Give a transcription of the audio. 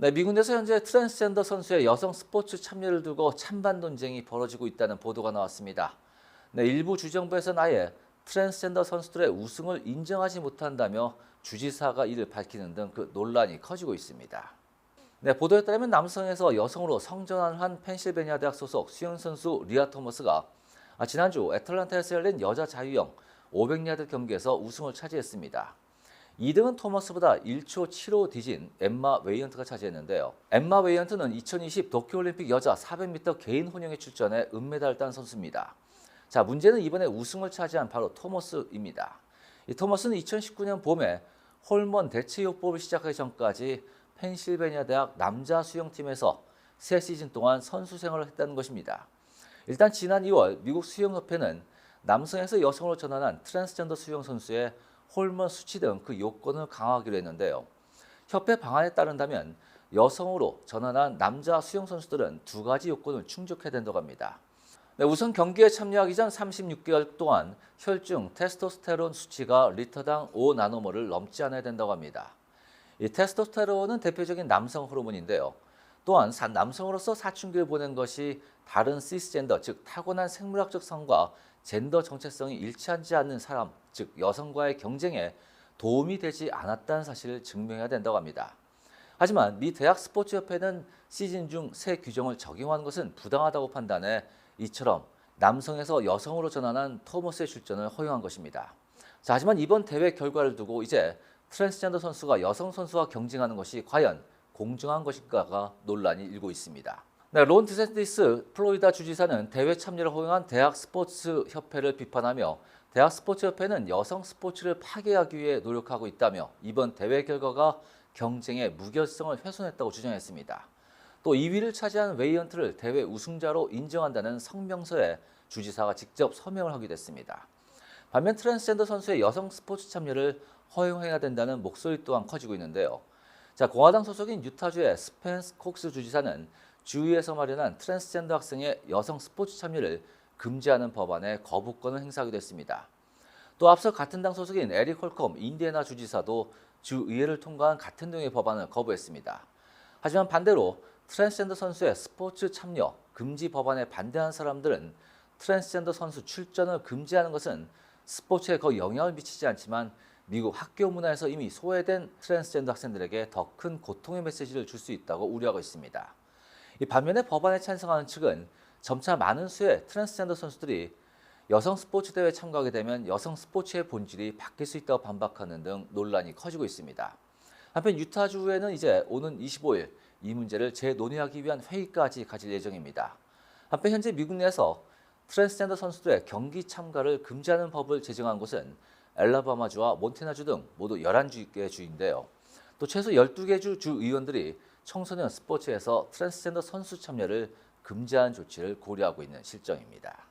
네, 미국 내에서 현재 트랜스젠더 선수의 여성 스포츠 참여를 두고 찬반 논쟁이 벌어지고 있다는 보도가 나왔습니다. 네, 일부 주정부에서는 아예 트랜스젠더 선수들의 우승을 인정하지 못한다며 주지사가 이를 밝히는 등 그 논란이 커지고 있습니다. 네, 보도에 따르면 남성에서 여성으로 성전환을 한 펜실베니아 대학 소속 수영 선수 리아 토머스가 아, 지난주 애틀란타에서 열린 여자 자유형 500야드 경기에서 우승을 차지했습니다. 2등은 토머스보다 1초 7호 뒤진 엠마 웨이언트가 차지했는데요. 엠마 웨이언트는 2020 도쿄올림픽 여자 400m 개인 혼영에 출전해 은메달을 딴 선수입니다. 자, 문제는 이번에 우승을 차지한 바로 토머스입니다. 이 토머스는 2019년 봄에 홀먼 대체요법을 시작하기 전까지 펜실베니아 대학 남자 수영팀에서 세 시즌 동안 선수 생활을 했다는 것입니다. 일단 지난 2월 미국 수영협회는 남성에서 여성으로 전환한 트랜스젠더 수영 선수의 호르몬 수치 등 그 요건을 강화하기로 했는데요. 협회 방안에 따른다면 여성으로 전환한 남자 수영 선수들은 두 가지 요건을 충족해야 된다고 합니다. 네, 우선 경기에 참여하기 전 36개월 동안 혈중 테스토스테론 수치가 리터당 5 나노몰을 넘지 않아야 된다고 합니다. 이 테스토스테론은 대표적인 남성 호르몬인데요. 또한 사- 남성으로서 사춘기를 보낸 것이 다른 시스젠더 즉 타고난 생물학적 성과 젠더 정체성이 일치하지 않는 사람 즉 여성과의 경쟁에 도움이 되지 않았다는 사실을 증명해야 된다고 합니다. 하지만 미 대학 스포츠협회는 시즌 중 새 규정을 적용한 것은 부당하다고 판단해 이처럼 남성에서 여성으로 전환한 토머스의 출전을 허용한 것입니다. 자, 하지만 이번 대회 결과를 두고 이제 트랜스젠더 선수가 여성 선수와 경쟁하는 것이 과연 공정한 것인가가 논란이 일고 있습니다. 네, 론 디센티스 플로리다 주지사는 대회 참여를 허용한 대학 스포츠 협회를 비판하며 대학 스포츠 협회는 여성 스포츠를 파괴하기 위해 노력하고 있다며 이번 대회 결과가 경쟁의 무결성을 훼손했다고 주장했습니다. 또 2위를 차지한 웨이언트를 대회 우승자로 인정한다는 성명서에 주지사가 직접 서명을 하기도 했습니다. 반면 트랜스젠더 선수의 여성 스포츠 참여를 허용해야 된다는 목소리 또한 커지고 있는데요. 자, 공화당 소속인 유타주의 스펜스 콕스 주지사는 주위에서 마련한 트랜스젠더 학생의 여성 스포츠 참여를 금지하는 법안에 거부권을 행사하기도 했습니다. 또 앞서 같은 당 소속인 에릭 hol컴 인디애나 주지사도 주의회를 통과한 같은 등의 법안을 거부했습니다. 하지만 반대로 트랜스젠더 선수의 스포츠 참여 금지 법안에 반대한 사람들은 트랜스젠더 선수 출전을 금지하는 것은 스포츠에 거의 영향을 미치지 않지만 미국 학교 문화에서 이미 소외된 트랜스젠더 학생들에게 더 큰 고통의 메시지를 줄 수 있다고 우려하고 있습니다. 이 반면에 법안에 찬성하는 측은 점차 많은 수의 트랜스젠더 선수들이 여성 스포츠 대회에 참가하게 되면 여성 스포츠의 본질이 바뀔 수 있다고 반박하는 등 논란이 커지고 있습니다. 한편 유타주에는 이제 오는 25일 이 문제를 재논의하기 위한 회의까지 가질 예정입니다. 한편 현재 미국 내에서 트랜스젠더 선수들의 경기 참가를 금지하는 법을 제정한 곳은 엘라바마주와 몬테나주 등 모두 11개 주인데요. 또 최소 12개 주 주의원들이 청소년 스포츠에서 트랜스젠더 선수 참여를 금지하는 조치를 고려하고 있는 실정입니다.